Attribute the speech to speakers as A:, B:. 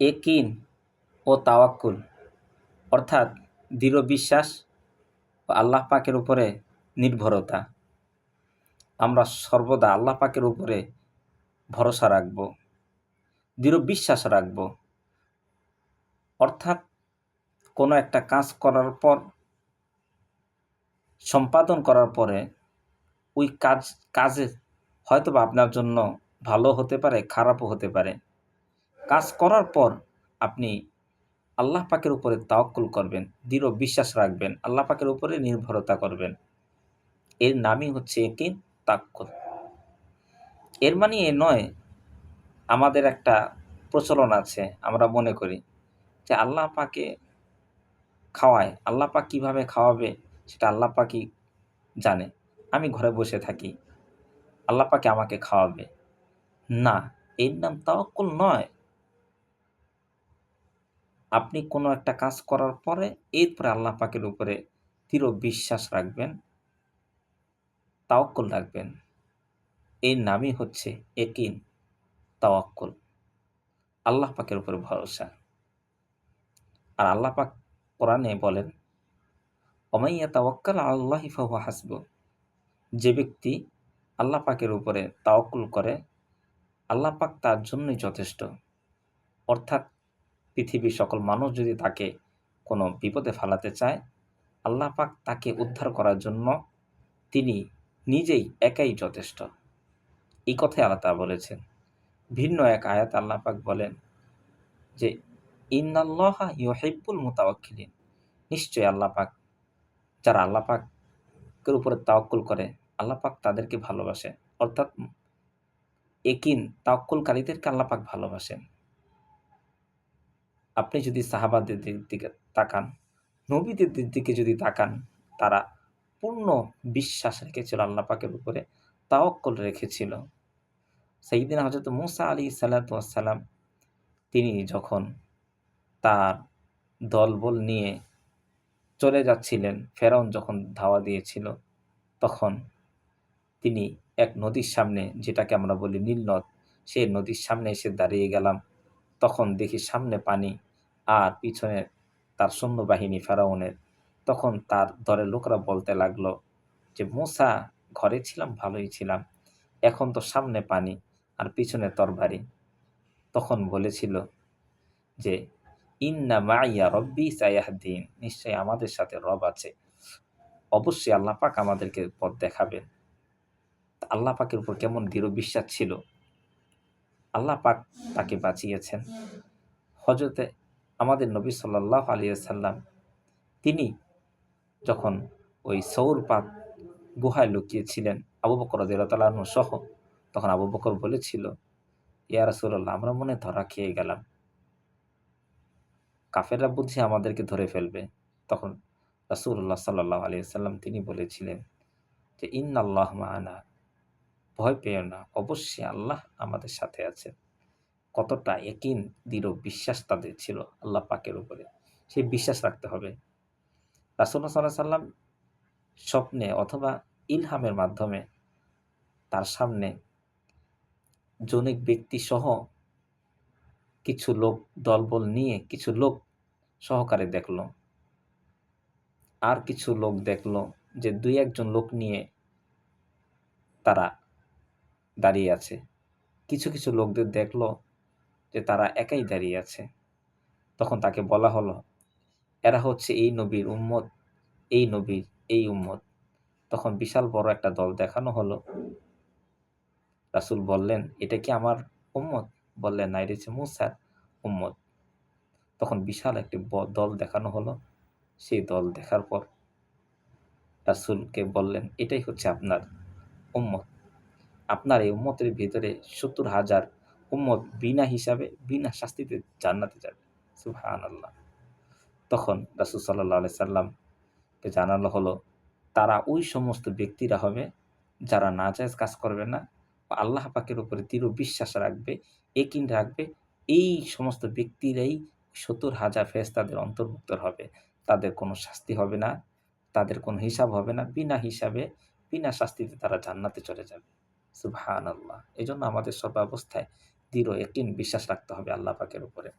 A: একিন ও তাওয়াক্কুল, অর্থাৎ দৃঢ় বিশ্বাস ও আল্লাহ পাকের উপরে নির্ভরতা। আমরা সর্বদা আল্লাহ পাকের উপরে ভরসা রাখব, দৃঢ় বিশ্বাস রাখব। অর্থাৎ কোনো একটা কাজ করার পর, সম্পাদন করার পরে ওই কাজ, কাজে হয়তো বা আপনার জন্য ভালো হতে পারে, খারাপও হতে পারে। কাজ করার পর আপনি আল্লাহ পাকের উপরে তাওয়াক্কুল করবেন, দৃঢ় বিশ্বাস রাখবেন, আল্লাহ পাকের উপরে নির্ভরতা করবেন। এর নামই হচ্ছে একিন তাক্কুল এর মানে এ নয়, আমাদের একটা প্রচলন আছে, আমরা মনে করি যে আল্লাহ পাকে খাওয়ায়। আল্লাহ পাক কীভাবে খাওয়াবে সেটা আল্লাহ পাকই জানে। আমি ঘরে বসে থাকি, আল্লাহ পাকে আমাকে খাওয়াবে। না, এর নাম তাওয়াক্কুল নয়। আপনি কোনো একটা কাজ করার পরে এরপরে আল্লাহ পাকের উপরে দৃঢ় বিশ্বাস রাখবেন, তাওয়াক্কুল রাখবেন। এর নামই হচ্ছে একিন তাওয়াক্কুল। আল্লাহ পাকের উপরে ভরসা। আর আল্লাহ পাক কোরআনে বলেন অমাইয়া তাওয়াক্কাল আল্লাহ ফাহু হাসব যে ব্যক্তি আল্লাহ পাকের উপরে তাওয়াক্কুল করে, আল্লাহ পাক তার জন্যই যথেষ্ট। অর্থাৎ পৃথিবীর সকল মানুষ যদি তাকে কোনো বিপদে ফালাতে চায়, আল্লাহ পাক তাকে উদ্ধার করার জন্য তিনি নিজেই একাই যথেষ্ট। এই কথাই আল্লাহ তা বলেছেন। ভিন্ন এক আয়াত আল্লাহ পাক বলেন যে, ইন্নাল্লাহ ইউহিব্বুল মুতাওয়াক্কিলিন। নিশ্চয়ই আল্লাহ পাক, যারা আল্লাহ পাকের উপরে তাওয়াক্কুল করে, আল্লাহ পাক তাদেরকে ভালোবাসে অর্থাৎ একিন তাওয়াক্কুলকারীদেরকে আল্লাহ পাক ভালোবাসেন। আপনি যদি সাহাবাদের দিকে তাকান, নবীদের দিকে যদি তাকান, তারা পূর্ণ বিশ্বাস রেখেছিল আল্লাহ পাকের উপরে, তাওয়াক্কল রেখেছিল। সেই দিন হজরত মুসা আলী সাল্লাতাম তিনি যখন তার দলবল নিয়ে চলে যাচ্ছিলেন, ফেরাউন যখন ধাওয়া দিয়েছিল, তখন তিনি এক নদীর সামনে, যেটাকে আমরা বলি নীলনদ সেই নদীর সামনে এসে দাঁড়িয়ে গেলাম। তখন দেখি সামনে পানি আর পিছনে তার সৈন্যবাহিনী ফেরাউনের। তখন তার দলের লোকরা বলতে লাগল যে, মোসা, ঘরে ছিলাম, ভালোই ছিলাম। এখন তো সামনে পানি আর পিছনে তরবারি। তখন বলেছিল যে, ইন্না মাইয়া রব্বি সায়াহদ্দিন নিশ্চয়ই আমাদের সাথে রব আছে। অবশ্যই আল্লাহ পাক আমাদেরকে পথ দেখাবেন। আল্লাহ পাকের উপর কেমন দৃঢ় বিশ্বাস ছিল? আল্লাহ পাক তাকে বাঁচিয়েছেন। হজরতে আমাদের নবী সাল্লাহ আলিয়াল্লাম তিনি যখন ওই সৌরপাত গুহায় লুকিয়েছিলেন, আবু বকর দেরতালাহন সহ, তখন আবু বকর বলেছিল, ইয়া রাসুল্লাহ আমরা মনে ধরা খেয়ে গেলাম। কাফেররা বুঝে আমাদেরকে ধরে ফেলবে। তখন রাসুল্লাহ সাল্লাহ আলিয়াল্লাম তিনি বলেছিলেন যে ইন আল্লাহ মানা ভয় পেও না, অবশ্যই আল্লাহ আমাদের সাথে আছেন। কতটা একিন দৃঢ় বিশ্বাস তাদের ছিল আল্লাহ পাকের উপরে? সেই বিশ্বাস রাখতে হবে। রাসুল্লাহ সাল্লাহ সাল্লাম স্বপ্নে অথবা ইলহামের মাধ্যমে তার সামনে জনিক ব্যক্তি সহ কিছু লোক, দলবল নিয়ে কিছু লোক সহকারে দেখল। আর কিছু লোক দেখল যে দুই একজন লোক নিয়ে তারা দাঁড়িয়ে আছে। কিছু কিছু লোকদের দেখল যে তারা একাই দাঁড়িয়ে আছে। তখন তাকে বলা হলো, এরা হচ্ছে এই নবীর উম্মত, এই নবীর এই উম্মত। তখন বিশাল বড় একটা দল দেখানো হলো। রাসুল বললেন, এটা কি আমার উম্মত? বললেন, না, এটা হচ্ছে মুসার উম্মত। তখন বিশাল একটি দল দেখানো হলো। সেই দল দেখার পর রাসুলকে বললেন, এটাই হচ্ছে আপনার উম্মত। আপনার এই উম্মতের ভিতরে সত্তর হাজার উম্মত বিনা হিসাবে, বিনা শাস্তিতে জান্নাতে যাবে। সুহান আল্লাহ তখন রাসুল সাল্লাহ আলি সাল্লামকে হলো, তারা ওই সমস্ত ব্যক্তিরা হবে যারা নাজায়জ কাজ করবে না, বা আল্লাহ পাকের উপরে দৃঢ় বিশ্বাস রাখবে একিন রাখবে, এই সমস্ত ব্যক্তিরাই সত্তর হাজার ফেস তাদের অন্তর্ভুক্ত হবে। তাদের কোনো শাস্তি হবে না, তাদের কোনো হিসাব হবে না, বিনা হিসাবে, বিনা শাস্তিতে তারা জান্নাতে চলে যাবে। সুবহান আল্লাহ এই জন্য আমাদের সর্বাবস্থায় দৃঢ় একদিন বিশ্বাস রাখতে হবে আল্লাহ পাকের উপরে।